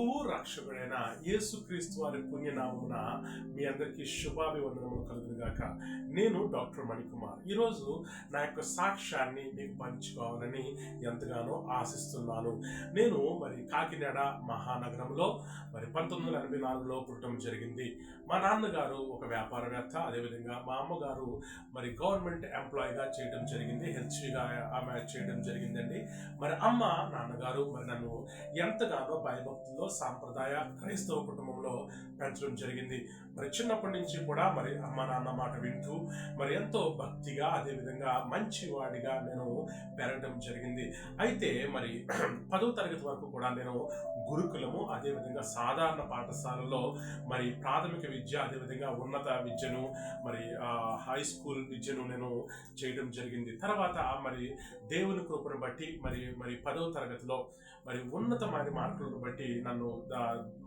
ప్రభువు రక్షకుడైన యేసుక్రీస్తు వారి పుణ్యనామమున మీ అందరికీ శుభాభివందనములు కలుగును గాక నేను డాక్టర్ మణికుమార్. ఈరోజు నా యొక్క సాక్ష్యాన్ని మీకు పంచుకోవాలని ఎంతగానో ఆశిస్తున్నాను. నేను మరి కాకినాడ మహానగరంలో మరి పంతొమ్మిది వందల ఎనభై నాలుగులో పుట్టడం జరిగింది. మా నాన్నగారు ఒక వ్యాపారవేత్త అదేవిధంగా మా అమ్మగారు మరి గవర్నమెంట్ ఎంప్లాయీగా చేయడం జరిగింది. హెచ్గా ఆమె చేయడం జరిగిందండి. మరి అమ్మ నాన్నగారు మరి నన్ను ఎంతగానో భయభక్తుల్లో సాంప్రదాయ క్రైస్తవ కుటుంబంలో పెంచడం జరిగింది. మరి చిన్నప్పటి నుంచి కూడా మరి అమ్మ నాన్న మాట వింటూ మరి ఎంతో భక్తిగా అదేవిధంగా మంచివాడిగా నేను పెరగడం జరిగింది. అయితే మరి పదవ తరగతి వరకు కూడా నేను గురుకులము అదేవిధంగా సాధారణ పాఠశాలలో మరి ప్రాథమిక విద్య అదేవిధంగా ఉన్నత విద్యను మరి హై స్కూల్ విద్యను నేను చేయడం జరిగింది. తర్వాత మరి దేవుని కృపను బట్టి మరి మరి పదవ తరగతిలో మరి ఉన్నతమైన మార్కులను బట్టి నన్ను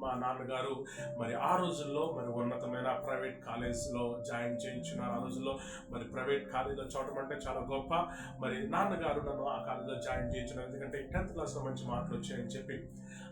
మా నాన్నగారు మరి ఆ రోజుల్లో మరి ఉన్నతమైన ప్రైవేట్ కాలేజ్లో జాయిన్ చేయించున్నారు. ఆ రోజుల్లో మరి ప్రైవేట్ కాలేజీలో చూడటం అంటే చాలా గొప్ప. మరి నాన్నగారు నన్ను ఆ కాలేజీలో జాయిన్ చేయించున్నారు. ఎందుకంటే టెన్త్ క్లాస్లో మంచి మార్కులు వచ్చాయని చెప్పి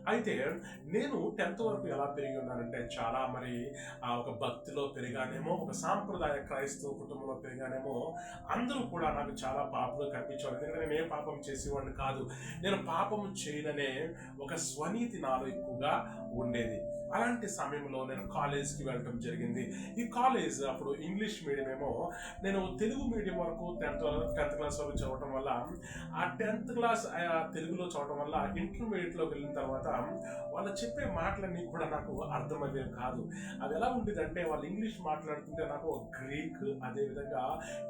అయితే నేను టెన్త్ వరకు ఎలా పెరిగి ఉన్నానంటే చాలా మరి ఆ ఒక భక్తిలో పెరిగానేమో ఒక సాంప్రదాయ క్రైస్తవ కుటుంబంలో పెరిగానేమో అందరూ కూడా నాకు చాలా పాపలు కనిపించేవారు ఎందుకంటే నేను ఏ పాపం చేసేవాడిని కాదు. నేను పాపం చేయననే ఒక స్వనీతి నాలో ఎక్కువగా ఉండేది. అలాంటి సమయంలో నేను కాలేజ్కి వెళ్ళడం జరిగింది. ఈ కాలేజ్ అప్పుడు ఇంగ్లీష్ మీడియం ఏమో నేను తెలుగు మీడియం వరకు టెన్త్ టెన్త్ క్లాస్ వరకు చదవటం వల్ల ఆ టెన్త్ క్లాస్ తెలుగులో చదవటం వల్ల ఇంటర్మీడియట్లోకి వెళ్ళిన తర్వాత వాళ్ళు చెప్పే మాటలన్నీ కూడా నాకు అర్థమయ్యేవి కాదు. అది ఎలా ఉండేదంటే వాళ్ళు ఇంగ్లీష్ మాట్లాడుతుంటే నాకు గ్రీక్ అదేవిధంగా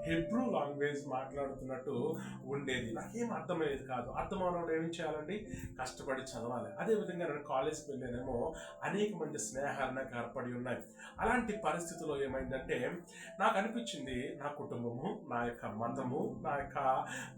హెబ్రూ లాంగ్వేజ్ మాట్లాడుతున్నట్టు ఉండేది. నాకేం అర్థమయ్యేది కాదు. అర్థమవడం ఏం చేయాలండి? కష్టపడి చదవాలి. అదేవిధంగా నేను కాలేజ్కి వెళ్ళానేమో అనేక మంచి స్నేహాలు నాకు ఏర్పడి ఉన్నాయి. అలాంటి పరిస్థితుల్లో ఏమైందంటే నాకు అనిపించింది నా కుటుంబము నా యొక్క మతము నా యొక్క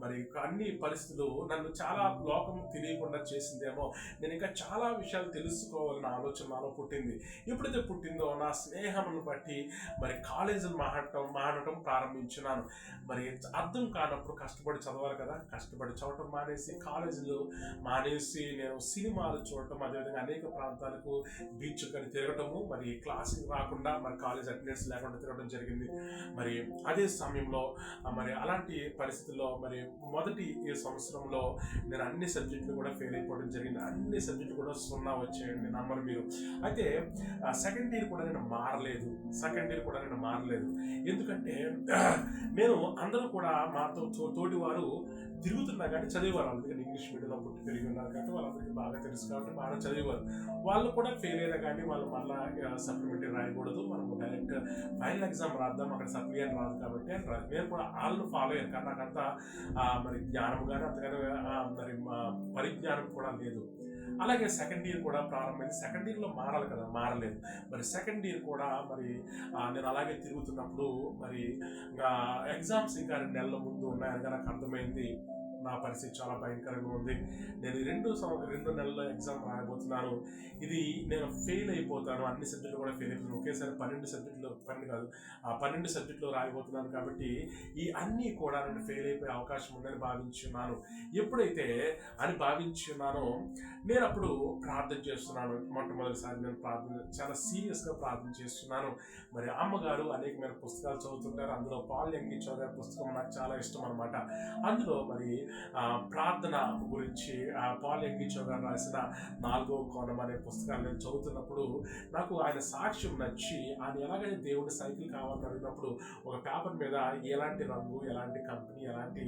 మరి అన్ని పరిస్థితులు నన్ను చాలా లోకం తెలియకుండా చేసిందేమో నేను ఇంకా చాలా విషయాలు తెలుసుకోవాలన్న ఆలోచన నాలో పుట్టింది. ఎప్పుడైతే పుట్టిందో నా స్నేహమును బట్టి మరి కాలేజీలు మాడటం మాడటం ప్రారంభించినాను. మరి అర్థం కానప్పుడు కష్టపడి చదవాలి కదా కష్టపడి చదవటం మానేసి కాలేజీలు మానేసి నేను సినిమాలు చూడటం అదేవిధంగా అనేక ప్రాంతాలకు బీచ్ కానీ తిరగటము మరి క్లాస్కి రాకుండా మరి కాలేజ్ అటెండెన్స్ లేకుండా తిరగడం జరిగింది. మరి అదే సమయంలో మరి అలాంటి పరిస్థితుల్లో మరి మొదటి ఈ సంవత్సరంలో నేను అన్ని సబ్జెక్టులు కూడా ఫెయిల్ అయిపోవడం జరిగింది. అన్ని సబ్జెక్టులు కూడా సున్నా వచ్చాయండి నమ్మరు మీరు. అయితే సెకండ్ ఇయర్ కూడా నేను మారలేదు. సెకండ్ ఇయర్ కూడా నేను మారలేదు. ఎందుకంటే నేను అందరూ కూడా మాతో తో- తోటి వారు తిరుగుతున్నా కానీ చదివేవారు అందుకని ఇంగ్లీష్ మీడియంలో పుట్టి పెరిగి ఉన్నారు కాబట్టి వాళ్ళందరికీ బాగా తెలుసు కాబట్టి బాగా చదివేవారు. వాళ్ళు కూడా ఫెయిల్ అయినా కానీ వాళ్ళు మళ్ళీ సప్లిమెంటరీ రాయకూడదు. మనం డైరెక్ట్ ఫైనల్ ఎగ్జామ్ రాద్దాం. అక్కడ సప్లి రాదు కాబట్టి అని రాదు. నేను కూడా వాళ్ళు ఫాలో అయ్యాను కానీ నాకంతా మరి జ్ఞానం కానీ అంతగానో మరి మా పరిజ్ఞానం కూడా లేదు. అలాగే సెకండ్ ఇయర్ కూడా ప్రారంభమైంది. సెకండ్ ఇయర్లో మారాలి కదా? మారలేదు. మరి సెకండ్ ఇయర్ కూడా మరి నేను అలాగే తిరుగుతున్నప్పుడు మరి ఇంకా ఎగ్జామ్స్ ఇంకా రెండు నెలల ముందు ఉన్నాయని నాకు అర్థమైంది. నా పరిస్థితి చాలా భయంకరంగా ఉంది. నేను రెండు రెండు నెలల్లో ఎగ్జామ్ రాయబోతున్నాను. ఇది నేను ఫెయిల్ అయిపోతాను. అన్ని సబ్జెక్టులు కూడా ఫెయిల్ అయిపోతాను. ఒకేసారి పన్నెండు సబ్జెక్టులు పన్నెండు కాదు. ఆ పన్నెండు సబ్జెక్టులు రాయబోతున్నాను కాబట్టి ఈ అన్నీ కూడా నేను ఫెయిల్ అయిపోయే అవకాశం ఉందని భావించున్నాను. ఎప్పుడైతే అని భావించున్నానో నేను అప్పుడు ప్రార్థన చేస్తున్నాను. మొట్టమొదటిసారి నేను ప్రార్థన చాలా సీరియస్గా ప్రార్థన చేస్తున్నాను. మరి అమ్మగారు అనేకమైన పుస్తకాలు చదువుతుంటారు. అందులో పాల్ యంగిచో పుస్తకం నాకు చాలా ఇష్టం అనమాట అందులో మరి ప్రార్థన గురించి ఆ, పాల్ యంగిచో గారు రాసిన నాలుగో కోణం అనే పుస్తకాన్ని నేను చదువుతున్నప్పుడు నాకు ఆయన సాక్ష్యం నచ్చి ఆయన ఎలాగైతే దేవుడి సైకిల్ కావాలని అడిగినప్పుడు ఒక పేపర్ మీద ఎలాంటి రంగు ఎలాంటి కంపెనీ ఎలాంటి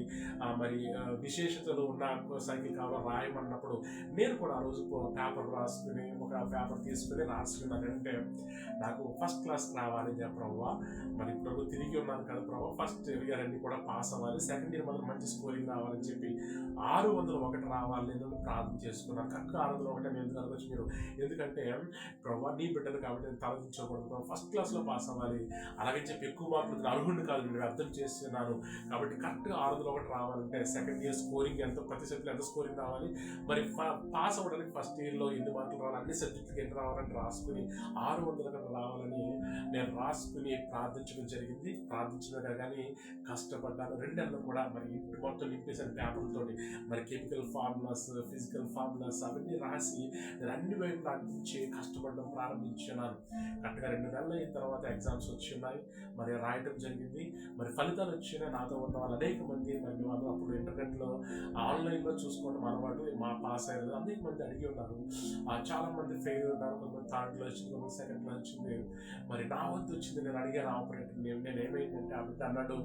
మరి విశేషతలు ఉన్న సైకిల్ కావాలని రాయమన్నప్పుడు నేను కూడా ఆ రోజు పేపర్ రాసుకుని ఒక పేపర్ తీసుకుని రాసుకున్నాను. అంటే నాకు ఫస్ట్ క్లాస్ రావాలి ప్రభావ మరి ఇప్పుడు తిరిగి ఉన్నాను కదా ప్రభావ ఫస్ట్ ఇయర్ అన్ని కూడా పాస్ అవ్వాలి. సెకండ్ ఇయర్ మాత్రం మంచి స్కోరింగ్ రావాలని చెప్పి ఆరు వందల ఒకటి రావాలి నేను ప్రార్థన చేసుకున్నాను కరెక్ట్గా ఆరు వందల ఒకటి నేను ఎందుకు మీరు? ఎందుకంటే ప్రభావ నీ బిడ్డలు కాబట్టి నేను తలదించకూడదు. ఫస్ట్ క్లాస్లో పాస్ అవ్వాలి. అలాగే చెప్పి ఎక్కువ మార్కులు అర్హుడు అర్హుడిని కాదు. నేను అర్థం చేస్తున్నాను. కాబట్టి కరెక్ట్గా ఆరు వందల ఒకటి రావాలంటే సెకండ్ ఇయర్ స్కోరింగ్ ఎంత ప్రతి సబ్జెక్ట్ ఎంత స్కోరింగ్ రావాలి? మరి పాస్ అవ్వడానికి ఫస్ట్ ఇయర్లో ఎన్ని మార్కులు రావాలి? అన్ని సబ్జెక్టులకి ఎన్ని రావాలని రాసుకుని ఆరు వందల కన్నా రావాలని నేను రాసుకుని ప్రార్థించడం జరిగింది. ప్రార్థించడం కానీ కష్టపడ్డాను. రెండు కూడా మరి ఇంటి మొత్తం నింపేసాను పేపర్లతోటి మరి కెమికల్ ఫార్ములాస్ ఫిజికల్ ఫార్ములాస్ అవన్నీ రాసి నేను అన్ని వైపులు అందించి కష్టపడడం ప్రారంభించున్నాను కరెక్ట్గా రెండు నెలలు అయిన తర్వాత ఎగ్జామ్స్ వచ్చినాయి. మరి రాయటం జరిగింది. మరి ఫలితాలు వచ్చినాయి. నాతో ఉన్న వాళ్ళు అనేక మంది మరి వాళ్ళు అప్పుడు ఇంటర్నెట్లో ఆన్లైన్లో చూసుకోవడం అలవాటు మా పాస్ అయ్యేది అనేక మంది అడిగి ఉన్నారు. చాలామంది చాలా మంది ఫెయిల్ ఉన్నారు. కొంతమంది థర్డ్లో వచ్చింది కొంతమంది సెకండ్లో వచ్చింది. మరి నా వంతు వచ్చింది నేను అడిగాను ఆపరేటర్ నేను నేను ఏమైందంటే ఆపరేటర్ అన్నాడు.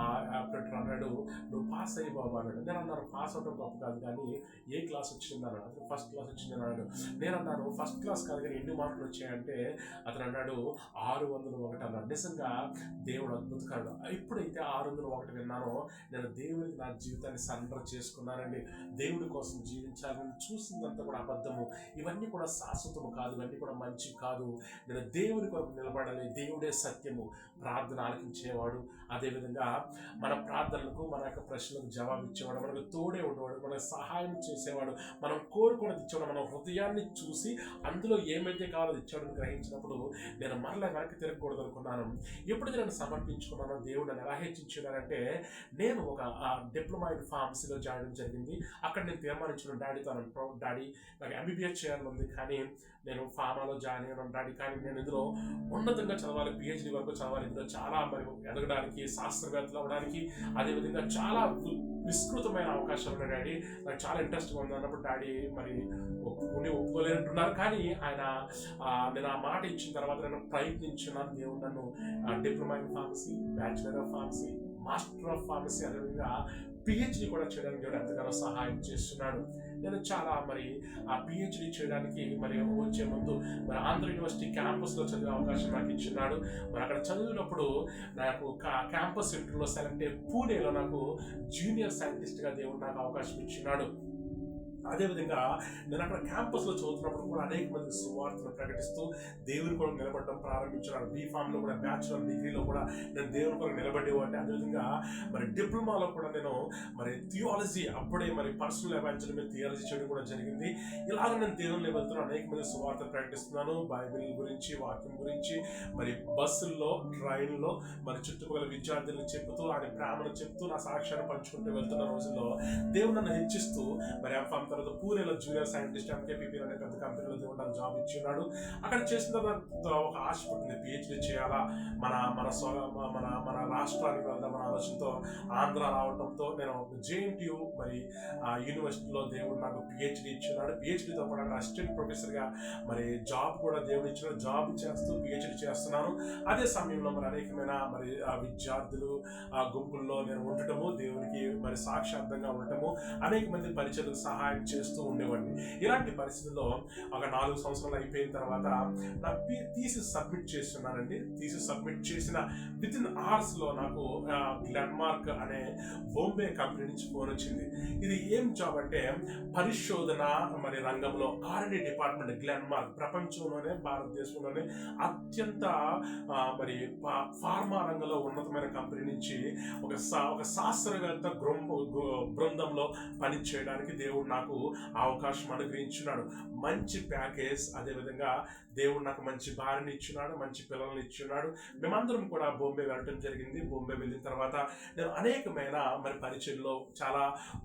ఆ ఆపరేటర్ అన్నాడు నువ్వు పాస్ అయ్యి బాబు అన్నాడు. నేను అన్నాను పాస్ అవడం గొప్ప కాదు కానీ ఏ క్లాస్ వచ్చింది అన్నాడు. అతను ఫస్ట్ క్లాస్ వచ్చింది అన్నాడు. నేను అన్నాను ఫస్ట్ క్లాస్ కాదు కానీ ఎన్ని మార్కులు వచ్చాయంటే అతను అన్నాడు ఆరు వందల ఒకటి అన్నాడు. నిజంగా దేవుడు అద్భుతకారుడు ఎప్పుడైతే ఆరు వందల ఒకటి విన్నానో నేను దేవుడికి నా జీవితాన్ని సరెండర్ చేసుకున్నానండి. దేవుడి కోసం జీవించాలని చూసిందంతా కూడా అబద్ధము. ఇవన్నీ కూడా శాశ్వతము కాదు ఇవన్నీ కూడా మంచి కాదు. నేను దేవుడి కొరకు నిలబడాలి. దేవుడే సత్యము. ప్రార్థన ఆలకించేవాడు. అదేవిధంగా మన ప్రార్థనలకు మన యొక్క ప్రశ్నలకు జవాబు ఇచ్చేవాడు మనకు తోడే ఉండేవాడు. మనకు సహాయం చేసేవాడు. మనం కోరుకున్నది ఇచ్చేవాడు. మన హృదయాన్ని చూసి అందులో ఏమైతే కావాలో ఇచ్చాడని గ్రహించినప్పుడు నేను మరలా వెనక్కి తిరగకూడదు అనుకున్నాను. ఎప్పుడైతే నేను సమర్పించుకున్నాను దేవుడు నన్ను ఎలా హెచ్చించున్నారంటే నేను ఒక డిప్లొమా ఇన్ ఫార్మసీలో జాయిన్ జరిగింది. అక్కడ నేను తీర్మానించిన డాడీతో డాడీ నాకు ఎంబీబీఎస్ చేయాలని ఉంది. కానీ నేను ఫార్మాలో జాయిన్ అయ్యాను డాడీ. కానీ నేను ఇందులో ఉన్నతంగా చదవాలి పిహెచ్డి వరకు చదవాలి. ఇందులో చాలా మరి ఎదగడానికి శాస్త్రవేత్తలు అవ్వడానికి అదేవిధంగా చాలా విస్తృతమైన అవకాశాలు ఉన్నాయి డాడీ. నాకు చాలా ఇంట్రెస్ట్గా ఉంది అన్నప్పుడు డాడీ మరి ఒప్పుకుని ఒప్పుకోలేనట్టున్నారు కానీ ఆయన నేను ఆ మాట ఇచ్చిన తర్వాత నేను ప్రయత్నించున్నాను దేవుడు నన్ను diploma in pharmacy bachelor of pharmacy master of pharmacy అదేవిధంగా పిహెచ్డి కూడా చేయడానికి దేవుడు ఎంతగానో సహాయం చేస్తున్నాడు. నేను చాలా మరి ఆ పిహెచ్డి చేయడానికి మరి వచ్చే ముందు మరి ఆంధ్ర యూనివర్సిటీ క్యాంపస్లో చదివే అవకాశం నాకు ఇచ్చిన్నాడు మరి అక్కడ చదివినప్పుడు నాకు క్యాంపస్ ఇంటర్లో సెలెక్ట్ అయ్యి పూణేలో నాకు జూనియర్ సైంటిస్ట్గా దేవుడు నాకు అవకాశం ఇచ్చినాడు. అదేవిధంగా నేను అక్కడ క్యాంపస్లో చదువుతున్నప్పుడు కూడా అనేక మంది సువార్తను ప్రకటిస్తూ దేవుని కొరకు నిలబడడం ప్రారంభించాను బీ ఫామ్లో కూడా బ్యాచులర్ డిగ్రీలో కూడా నేను దేవుని కొరకు నిలబడేవాడిని. అదేవిధంగా మరి డిప్లొమాలో కూడా నేను మరి థియాలజీ అప్పుడే మరి పర్సనల్ ఎవాంజల్ మీద థియాలజీ చేయడం కూడా జరిగింది. ఇలాగ నేను దేవుని వెళ్తున్నాను అనేక మంది సువార్త ప్రకటిస్తున్నాను. బైబిల్ గురించి వాక్యం గురించి మరి బస్సుల్లో ట్రైన్లో మరి చుట్టుపక్కల విద్యార్థులను చెప్తూ ఆయన ప్రేమను చెప్తూ నా సాక్ష్యాన్ని పంచుకుంటూ వెళ్తున్న రోజుల్లో దేవుడు నన్ను హెచ్చిస్తూ మరి ఎంఫామ్ తర్వాత పూణేలో జూనియర్ సైంటిస్ట్ ఎంకేపీపీ అనే పెద్ద కంపెనీలో దేవుడు నాకు జాబ్ ఇచ్చిన్నాడు. అక్కడ చేసిన తర్వాత ఒక ఆశ పుట్టింది. పిహెచ్డీ చేయాలా? మన మన స్వ- మన మన రాష్ట్రానికి వెళ్దాం మన ఆలోచనతో ఆంధ్ర రావడంతో నేను జేఎన్టీయు మరి ఆ యూనివర్సిటీలో దేవుడు నాకు పిహెచ్డీ ఇచ్చినాడు పిహెచ్డీతో పాటు అక్కడ అసిస్టెంట్ ప్రొఫెసర్గా మరి జాబ్ కూడా దేవుడు ఇచ్చిన జాబ్ చేస్తూ పిహెచ్డీ చేస్తున్నాను. అదే సమయంలో మరి అనేకమైన మరి ఆ విద్యార్థులు ఆ గుంపుల్లో నేను ఉండటము దేవునికి మరి సాక్షార్థంగా ఉండటము అనేక మంది పరిచయలకు సహాయం చేస్తూ ఉండేవాడిని. ఇలాంటి పరిస్థితుల్లో ఒక నాలుగు సంవత్సరాలు అయిపోయిన తర్వాత నా థీసిస్ సబ్మిట్ చేస్తున్నానండి. థీసిస్ సబ్మిట్ చేసిన విత్ ఇన్ అవర్స్లో నాకు గ్లెన్మార్క్ అనే బొంబే కంపెనీ నుంచి ఫోన్ వచ్చింది. ఇది ఏం జాబ్ అంటే పరిశోధన మరి రంగంలో ఆర్ఎండి డిపార్ట్మెంట్ గ్లెన్మార్క్ ప్రపంచంలోనే భారతదేశంలోనే అత్యంత మరి ఫార్మా రంగంలో ఉన్నతమైన కంపెనీ నుంచి ఒక ఒక శాస్త్రవేత్త గృహ బృందంలో పని చేయడానికి దేవుడు నాకు అవకాశం అనుగ్రహించున్నాడు. మంచి ప్యాకేజ్ అదేవిధంగా దేవుడు నాకు మంచి భార్యని ఇచ్చున్నాడు మంచి పిల్లల్ని ఇచ్చున్నాడు. మేమందరం కూడా బొంబే వెళ్ళటం జరిగింది. బొంబే వెళ్ళిన తర్వాత నేను అనేకమైన మరి పరిచయంలో చాలా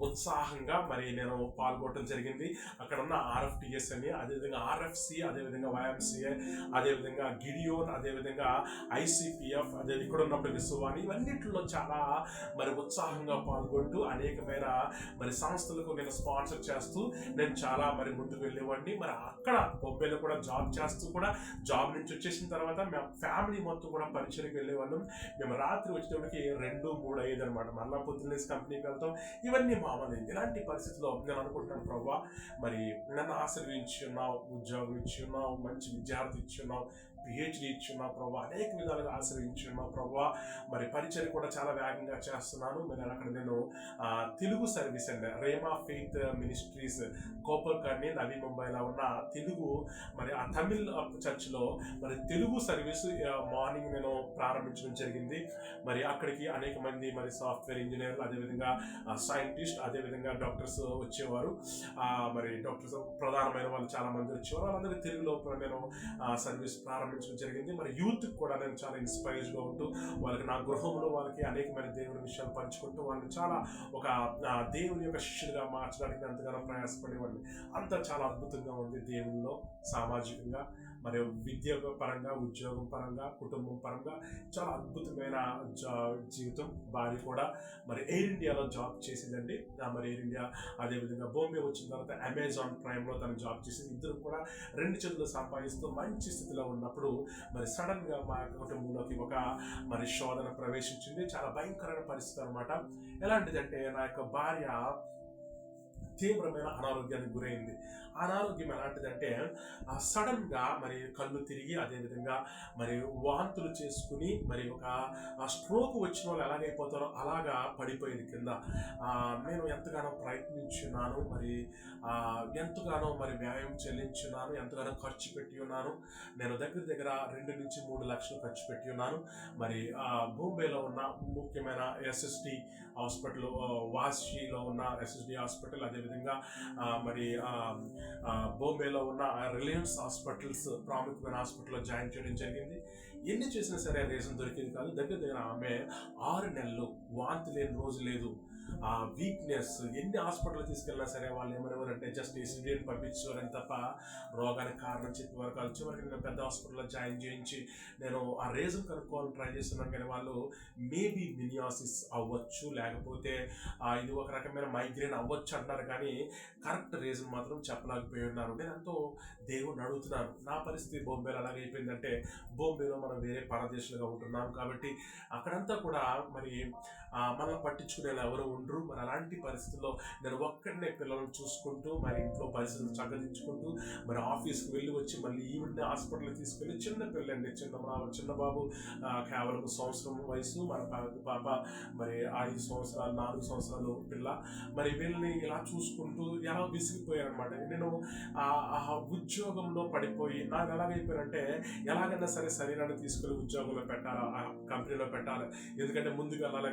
ఉత్సాహంగా మరి నేను పాల్గొనడం జరిగింది. అక్కడ ఉన్న ఆర్ఎఫ్టిఎస్ అని అదేవిధంగా ఆర్ఎఫ్సి అదేవిధంగా వైఎంసీఏ అదేవిధంగా గిడియోన్ అదేవిధంగా ఐసిపిఎఫ్ అదే ఇక్కడ ఉన్న విశ్వాని ఇవన్నిటిలో చాలా మరి ఉత్సాహంగా పాల్గొంటూ అనేకమైన మరి సంస్థలకు నేను స్పాన్సర్ చేస్తూ నేను చాలా మరి ముందుకు వెళ్ళేవాడిని. మరి అక్కడ బొబ్బేలో కూడా జాబ్ చేస్తూ కూడా జాబ్ నుంచి వచ్చేసిన తర్వాత మేము ఫ్యామిలీ మొత్తం కూడా పరిచయకి వెళ్ళేవాళ్ళం. మేము రాత్రి వచ్చేటప్పటికి రెండు మూడు ఐదు అనమాట. మళ్ళా పొద్దున్నే కంపెనీకి వెళ్తాం. ఇవన్నీ మామూలైంది ఇలాంటి పరిస్థితుల్లో నేను అనుకుంటున్నాను ప్రభా మరి నన్ను ఆశీర్వించి ఉన్నావు ఉద్యోగం ఇచ్చి ఉన్నావు మంచి విద్యార్థి ఇచ్చి ఉన్నావు. పిహెచ్డి ఇచ్చున్నావు ప్రభా అనేక విధాలుగా ఆశ్రయించున్నావు ప్రభా. మరి పరిచయం కూడా చాలా వేగంగా చేస్తున్నాను. మరి అక్కడ నేను తెలుగు సర్వీస్ అండి రేమా ఫెయిత్ మినిస్ట్రీస్ కోపర్కర్ని నవీ ముంబైలో ఉన్న తెలుగు మరి ఆ తమిళ్ చర్చ్లో మరి తెలుగు సర్వీస్ మార్నింగ్ నేను ప్రారంభించడం జరిగింది. మరి అక్కడికి అనేక మంది మరి సాఫ్ట్వేర్ ఇంజనీర్లు అదేవిధంగా సైంటిస్ట్ అదేవిధంగా డాక్టర్స్ వచ్చేవారు. మరి డాక్టర్స్ ప్రధానమైన వాళ్ళు చాలా మంది వచ్చేవారు. వాళ్ళందరికీ తెలుగులో నేను సర్వీస్ ప్రారంభ ప్రారంభించడం జరిగింది. మరి యూత్ కూడా నేను చాలా ఇన్స్పైర్డ్గా ఉంటూ వాళ్ళకి నా గృహంలో వాళ్ళకి అనేకమైన దేవుని విషయాలు పంచుకుంటూ వాళ్ళని చాలా ఒక దేవుని యొక్క శిష్యులుగా మార్చడానికి ఎంతగానో ప్రయాసపడేవాడిని. అంతా చాలా అద్భుతంగా ఉంది దేవుల్లో సామాజికంగా. మరి విద్య పరంగా ఉద్యోగం పరంగా కుటుంబం పరంగా చాలా అద్భుతమైన జా- జీవితం. భార్య కూడా మరి ఎయిర్ ఇండియాలో జాబ్ చేసిందండి. మరి ఎయిర్ ఇండియా అదేవిధంగా బాంబే వచ్చిన తర్వాత అమెజాన్ ప్రైమ్లో తను జాబ్ చేసింది. ఇద్దరు కూడా రెండు చేతులు సంపాదిస్తూ మంచి స్థితిలో ఉన్నప్పుడు మరి సడన్గా మా కుటుంబంలోకి ఒక మరి శోధన ప్రవేశించింది. చాలా భయంకరమైన పరిస్థితి అనమాట ఎలాంటిదంటే నా యొక్క భార్య తీవ్రమైన అనారోగ్యానికి గురైంది. అనారోగ్యం ఎలాంటిదంటే సడన్గా మరి కళ్ళు తిరిగి అదేవిధంగా మరి వాంతులు చేసుకుని మరి ఒక స్ట్రోక్ వచ్చిన వాళ్ళు ఎలాగైపోతారో అలాగా పడిపోయింది కింద. నేను ఎంతగానో ప్రయత్నించున్నాను మరి ఎంతగానో మరి వ్యాయామం చెల్లించున్నాను ఎంతగానో ఖర్చు పెట్టి ఉన్నాను. నేను దగ్గర దగ్గర రెండు నుంచి మూడు లక్షలు ఖర్చు పెట్టి ఉన్నాను. మరి ఆ, ఉన్న ముఖ్యమైన ఎస్ఎస్డి హాస్పిటల్ ఆ, వాషిలో ఉన్న ఎస్ఎస్డి హాస్పిటల్ అదేవిధంగా మరి ఆ, ఉన్న రిలయన్స్ హాస్పిటల్స్ ప్రాముఖ్యమైన హాస్పిటల్లో జాయిన్ చేయడం జరిగింది. ఎన్ని చేసినా సరే రీజన్ దొరికింది కాదు. దగ్గర దగ్గర ఆమె ఆరు నెలలు వాంతి లేని రోజు లేదు. వీక్నెస్ ఎన్ని హాస్పిటల్ తీసుకెళ్ళినా సరే వాళ్ళు ఏమనేవారంటే జస్ట్ ఎసిడియన్ పంపించేవారని తప్ప రోగానికి కారణం చెప్పే వరకు వాళ్ళు చివరికి నేను పెద్ద హాస్పిటల్లో జాయిన్ చేయించి నేను ఆ రీజన్ కనుక్కోవాలని ట్రై చేస్తున్నాను కానీ వాళ్ళు మేబీ మినియాసిస్ అవ్వచ్చు లేకపోతే ఇది ఒక రకమైన మైగ్రేన్ అవ్వచ్చు అంటారు కానీ కరెక్ట్ రీజన్ మాత్రం చెప్పలేకపోయి ఉన్నారు. నేను ఎంతో దేవుడిని అడుగుతున్నాను. నా పరిస్థితి బొంబేలో అలాగే అయిపోయిందంటే బొంబేలో మనం వేరే పరదేశంగా ఉంటున్నాం కాబట్టి అక్కడంతా కూడా మరి మనల్ని పట్టించుకునేలా ఎవరు ఉండరు. మరి అలాంటి పరిస్థితుల్లో నేను ఒక్కడనే పిల్లలను చూసుకుంటూ మరి ఇంట్లో పరిస్థితులు చక్కదించుకుంటూ మరి ఆఫీస్కి వెళ్ళి వచ్చి మళ్ళీ ఈవిడ్ని హాస్పిటల్కి తీసుకెళ్ళి చిన్న పిల్లండి చిన్న మా చిన్న బాబు కేవలం సంవత్సరం వయసు మన పాప మరి ఐదు సంవత్సరాలు నాలుగు సంవత్సరాలు పిల్ల. మరి వీళ్ళని ఇలా చూసుకుంటూ ఎలా విసిగిపోయారనమాట. నేను ఆ ఉద్యోగంలో పడిపోయి నాకు ఎలాగైపోయానంటే ఎలాగైనా సరే శరీరాన్ని తీసుకెళ్ళి ఉద్యోగంలో పెట్టాలి ఆ కంపెనీలో పెట్టాలి. ఎందుకంటే ముందుకు వెళ్ళాలి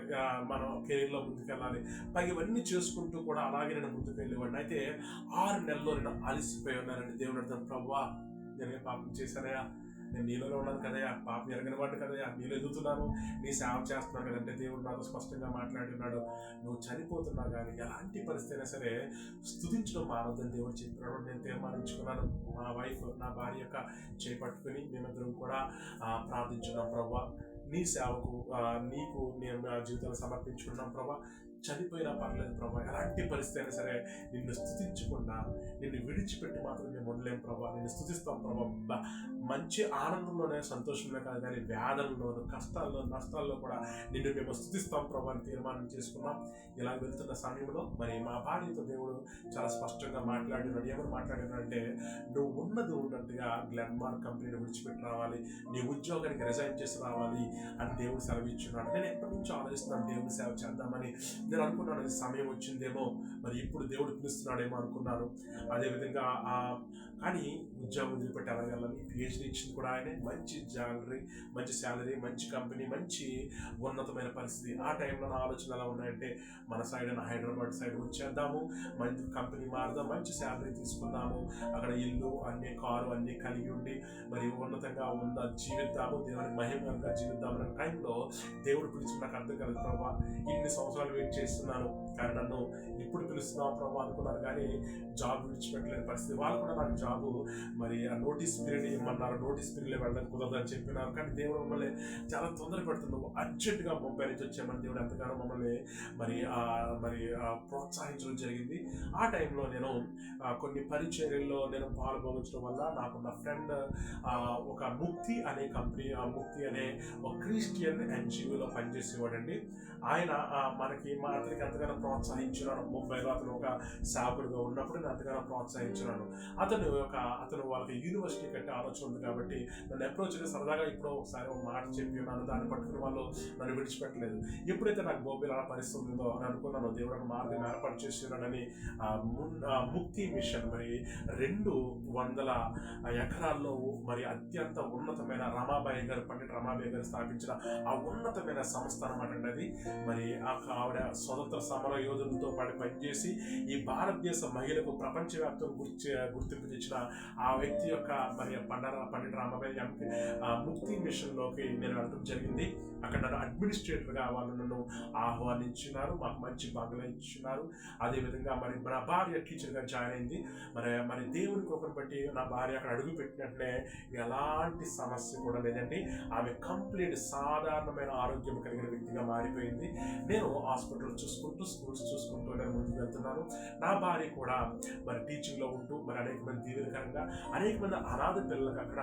మనం కెరీర్లో ముందుకు వెళ్ళాలి పైగా ఇవన్నీ చేసుకుంటూ కూడా అలాగే నేను ముందుకు వెళ్ళేవాడిని. అయితే ఆరు నెలల్లో నేను అలసిపోయి ఉన్నానని దేవుడు అర్థం ప్రభా నేనే పాపం చేశానయా నేను నీళ్ళలో ఉన్నాను కదయా పాపం ఎరగని వాడు కదయా నీళ్ళు ఎదుగుతున్నాను. నీ సేవ చేస్తున్నాను కదంటే దేవుడు నాతో స్పష్టంగా మాట్లాడున్నాడు నువ్వు చనిపోతున్నావు కానీ ఎలాంటి పరిస్థితి అయినా సరే స్థుతించడం మానవద్దని దేవుడు చెప్పినాడు నేను తీర్మానించుకున్నాను. మా వైఫ్ నా భార్య యొక్క చేపట్టుకుని మేమిద్దరం కూడా ప్రార్థించున్నాం. ప్రభా నీ సేవకు నీకు నేను నా జీవితాన్ని సమర్పించుకున్నాం. ప్రభా చనిపోయినా పర్లేదు ప్రభా. ఎలాంటి పరిస్థితి అయినా సరే నిన్ను స్థుతించకుండా నిన్ను విడిచిపెట్టి మాత్రం మేము ఉండలేం ప్రభా. నిన్ను స్థుతిస్తాం ప్రభా. మంచి ఆనందంలోనే సంతోషంలో కాదు కానీ వ్యాధంలోను కష్టాల్లో నష్టాల్లో కూడా నిన్ను మేము స్థుతిస్తాం ప్రభా అని తీర్మానం చేసుకున్నాం. ఇలా వెళ్తున్న సమయంలో మరి మా భార్యతో దేవుడు చాలా స్పష్టంగా మాట్లాడినాడు ఏమని మాట్లాడినాడంటే నువ్వు ఉన్నది ఉన్నట్టుగా గ్లెన్మార్క్ కంపెనీని విడిచిపెట్టి రావాలి. నీ ఉద్యోగానికి రిజైన్ చేసి రావాలి అని దేవుడు సెలవిచ్చున్నాడు. నేను ఎప్పటి నుంచో ఆలోచిస్తున్నాను దేవుని సేవ చేద్దామని. నేను అనుకున్నాను సమయం వచ్చిందేమో మరి ఇప్పుడు దేవుడు పిలుస్తున్నాడేమో అనుకున్నాను. అదేవిధంగా ఆ కానీ ఉద్యోగం వదిలిపెట్టి ఎలా వెళ్ళాలి. పిహెచ్డి ఇచ్చింది కూడా ఆయనే. మంచి జాలరీ మంచి శాలరీ మంచి కంపెనీ మంచి ఉన్నతమైన పరిస్థితి. ఆ టైంలో నా ఆలోచన ఎలా ఉన్నాయంటే మన సైడ్ అయిన హైదరాబాద్ సైడ్ వచ్చేద్దాము మంచి కంపెనీ మారుదాం మంచి శాలరీ తీసుకుందాము. అక్కడ ఇల్లు అన్ని కారు అన్ని కలిగి ఉండి మరి ఉన్నతంగా ఉందా జీవిద్దాము దేవుని మహిమగా జీవిద్దాం అనే టైంలో దేవుడు పిలిచి నాకు అర్థం కాలేదు ప్రభా ఇన్ని సంవత్సరాలు వెయిట్ చేస్తున్నాను కానీ నన్ను ఇప్పుడు పిలుస్తున్నావు ప్రభా అనుకున్నాను కానీ జాబ్ విడిచిపెట్టలేని పరిస్థితి. వాళ్ళు కూడా నాకు జాబు మరి ఆ నోటీస్ పీరియడ్ ఇవ్వమన్నారు. నోటీస్ పీరియడ్లో వెళ్ళడం కుదరదని చెప్పినారు. కానీ దేవుడు మమ్మల్ని చాలా తొందర పెడుతున్నావు అర్జెంటుగా ముంబై నుంచి వచ్చామని దేవుడు ఎంతగానో మమ్మల్ని మరి మరి ప్రోత్సహించడం జరిగింది. ఆ టైంలో నేను కొన్ని పరిచర్యల్లో నేను పాల్గొనడం వల్ల నాకున్న ఫ్రెండ్ ఒక ముక్తి అనే కంపెనీ ఆ ముక్తి అనే ఒక క్రిస్టియన్ ఎన్జిఓలో పనిచేసేవాడండి. ఆయన మనకి మా అతనికి ఎంతగానో ప్రోత్సహించినాడు ముంబైలో అతను ఒక సాపుడుగా ఉన్నప్పుడు నేను అంతగానో ప్రోత్సహించినాడు అతను ఒక అతను వాళ్ళకి యూనివర్సిటీ కట్టే ఆలోచన ఉంది కాబట్టి నన్ను అప్రోచ్ సరదాగా ఇప్పుడు ఒకసారి ఒక మాట చెప్పి ఉన్నాను. దాన్ని పట్టుకుని వాళ్ళు నన్ను విడిచిపెట్టలేదు. ఎప్పుడైతే నాకు బోబిల్ అలా పరిస్థితి ఉందో అని అనుకున్నాను దేవుడు ఒక మార్గం ఏర్పాటు చేస్తున్నాడని మున్- ముక్తి మిషన్ మరి రెండు వందల ఎకరాల్లో మరి అత్యంత ఉన్నతమైన రమాబాయి గారు పండిట్ రమాబాయి గారు స్థాపించిన ఆ ఉన్నతమైన సంస్థ అనమాట అండి అది. మరి ఆ ఆవిడ స్వతంత్ర సమర యోధులతో పాటు పనిచేసి ఈ భారతదేశ మహిళకు ప్రపంచవ్యాప్తంగా గుర్తి గుర్తింపు తెచ్చిన ఆ వ్యక్తి యొక్క మరి పండర పండిత రామగారి ముక్తి మిషన్లోకి నేను వెళ్ళడం జరిగింది. అక్కడ నన్ను అడ్మినిస్ట్రేటర్గా వాళ్ళు నన్ను ఆహ్వానించినారు మాకు మంచి బంగ్లా ఇచ్చినారు. అదేవిధంగా మరి నా భార్య టీచర్గా జాయిన్ అయింది. మరి మరి దేవుని కృపను బట్టి నా భార్య అక్కడ అడుగు పెట్టినట్లే ఎలాంటి సమస్య కూడా లేదండి. ఆమె కంప్లీట్ సాధారణమైన ఆరోగ్యం కలిగిన వ్యక్తిగా మారిపోయింది. నేను హాస్పిటల్ చూసుకుంటూ స్కూల్స్ చూసుకుంటూ నేను ముందుకు వెళ్తున్నాను. నా భార్య కూడా మరి టీచింగ్లో ఉంటూ మరి అనేక మంది దీవెనకరంగా అనేక మంది అనాథ పిల్లలకు అక్కడ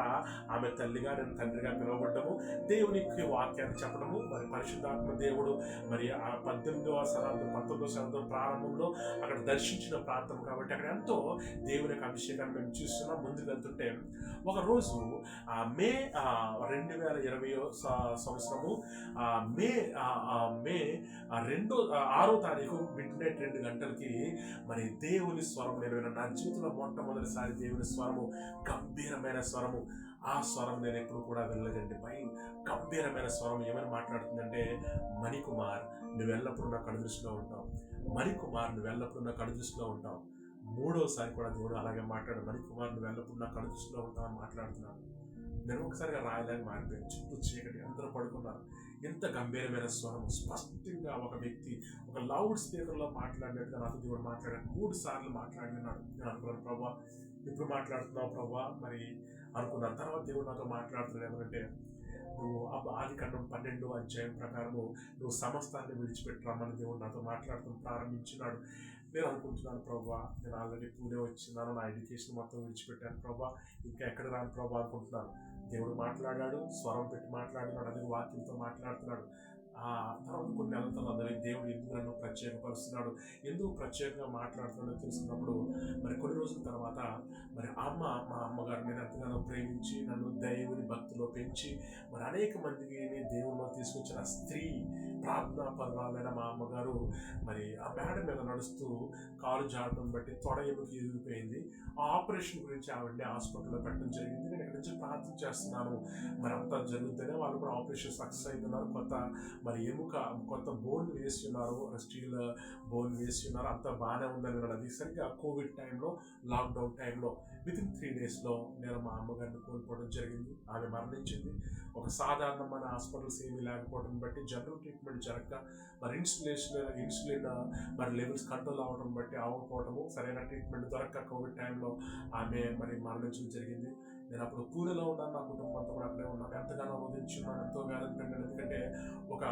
ఆమె తల్లిగా నేను తండ్రిగా పిలువబడ్డము. దేవునికి వాక్యాన్ని చెప్పడము మరి పరిశుద్ధాత్మ దేవుడు మరి ఆ పద్దెనిమిదవ శతాబ్దం పంతొమ్మిదవ శతాబ్దం ప్రారంభంలో అక్కడ దర్శించిన ప్రాంతం కాబట్టి అక్కడ ఎంతో దేవుని యొక్క అభిషేకాన్ని మేము చూస్తున్నాం ముందుకు వెళ్తుంటే. ఒక రోజు ఆ మే రెండు వేల ఇరవై సంవత్సరము ఆ, మే మే రెండో ఆరో తారీఖు మిడ్ నైట్ రెండు గంటలకి మరి దేవుని స్వరం నేను నా జీవితంలో మొట్టమొదటిసారి దేవుని స్వరము గంభీరమైన స్వరము ఆ స్వరం నేను ఎప్పుడు కూడా వెళ్ళదండి భయ గంభీరమైన స్వరం ఏమని మాట్లాడుతుందంటే మణికుమార్ నువ్వు ఎల్లప్పుడూ నా కడుదృష్టిలో ఉంటావు. మణికుమార్ నువ్వు ఎల్లప్పుడూ నా కడుదృష్టిలో ఉంటావు. మూడోసారి కూడా దేవుడు అలాగే మాట్లాడు మణికుమార్ నువ్వు ఎల్లప్పుడూ నా కడుదృష్టిలో ఉంటావు అని మాట్లాడుతున్నాను నేను ఒకసారిగా రాయలేని మారిపోయాను. చుట్టూ చీకటి అందరూ పడుకున్నారు. ఎంత గంభీరమైన స్వరం స్పష్టంగా ఒక వ్యక్తి ఒక లౌడ్ స్పీకర్లో మాట్లాడినట్టుగా నాతో దేవుడు మాట్లాడాడు. మూడు సార్లు మాట్లాడినాడు. నేను అనుకున్నాను ప్రభా ఇప్పుడు మాట్లాడుతున్నావు ప్రభా? మరి అనుకున్నాను. తర్వాత దేవుడు నాతో మాట్లాడుతున్నాడు ఏమంటే నువ్వు అబ్బ ఆది కండం పన్నెండు అధ్యాయం ప్రకారము నువ్వు సమస్తాన్ని విడిచిపెట్టి దేవుడు నాతో మాట్లాడుతూ ప్రారంభించినాడు. నేను అనుకుంటున్నాను ప్రభా నేను ఆల్రెడీ పూణే వచ్చినాను నా ఎడ్యుకేషన్ మొత్తం విడిచిపెట్టాను ప్రభా ఇంకా ఎక్కడ రాను ప్రభా అనుకుంటున్నాను. దేవుడు మాట్లాడాడు స్వరం పెట్టి మాట్లాడినాడు అది వాక్యంతో మాట్లాడుతున్నాడు. తర్వాత కొన్ని నెలల తర్వాత దేవుడు ఎందుకు నన్ను ప్రత్యేకపరుస్తున్నాడు? ఎందుకు ప్రత్యేకంగా మాట్లాడుతున్నాడో తెలుసుకున్నప్పుడు మరి కొన్ని రోజుల తర్వాత మరి అమ్మ మా అమ్మగారు నేను ఎంతగానో ప్రేమించి నన్ను దైవుని భక్తిలో పెంచి మరి అనేక మందికి దేవుల్లో తీసుకొచ్చిన స్త్రీ ప్రార్థనా పర్వాలైన మా అమ్మగారు మరి ఆ మేడ మీద నడుస్తూ కాలు జారడం బట్టి తొడ ఎముక ఎదిగిపోయింది. ఆ ఆపరేషన్ గురించి ఆవిడని హాస్పిటల్లో పెట్టడం జరిగింది. నేను ఇక్కడ నుంచి ప్రార్థన చేస్తున్నాను. మరి అంతా జరుగుతూనే వాళ్ళు కూడా ఆపరేషన్ సక్సెస్ అవుతున్నారు. కొత్త మరి ఎముక కొత్త బోన్ వేసి ఉన్నారు. స్టీల్ బోన్ వేసి ఉన్నారు. అంతా బాగానే ఉందని అది సరిగ్గా కోవిడ్ టైంలో లాక్డౌన్ టైంలో విత్ ఇన్ త్రీ డేస్లో నేను మా అమ్మగారిని కోల్పోవడం జరిగింది. ఆమె మరణించింది. ఒక సాధారణమైన హాస్పిటల్స్ ఏమీ లేకపోవడం బట్టి జనరల్ ట్రీట్మెంట్ జరగక మరి ఇన్సులేషన్ ఇన్సులిన్ మరి లెవెల్స్ కంట్రోల్ అవ్వడం బట్టి అవ్వకపోవడము సరైన ట్రీట్మెంట్ దొరక్క కోవిడ్ టైంలో ఆమె మరి మరణించడం జరిగింది. నేను అప్పుడు పూణేలో ఉన్నాను నా కుటుంబం అంతా కూడా అక్కడే ఉన్నాను. ఎంతగానో రోధించున్నాను ఎంతో వేదన పెట్టాను ఎందుకంటే ఒక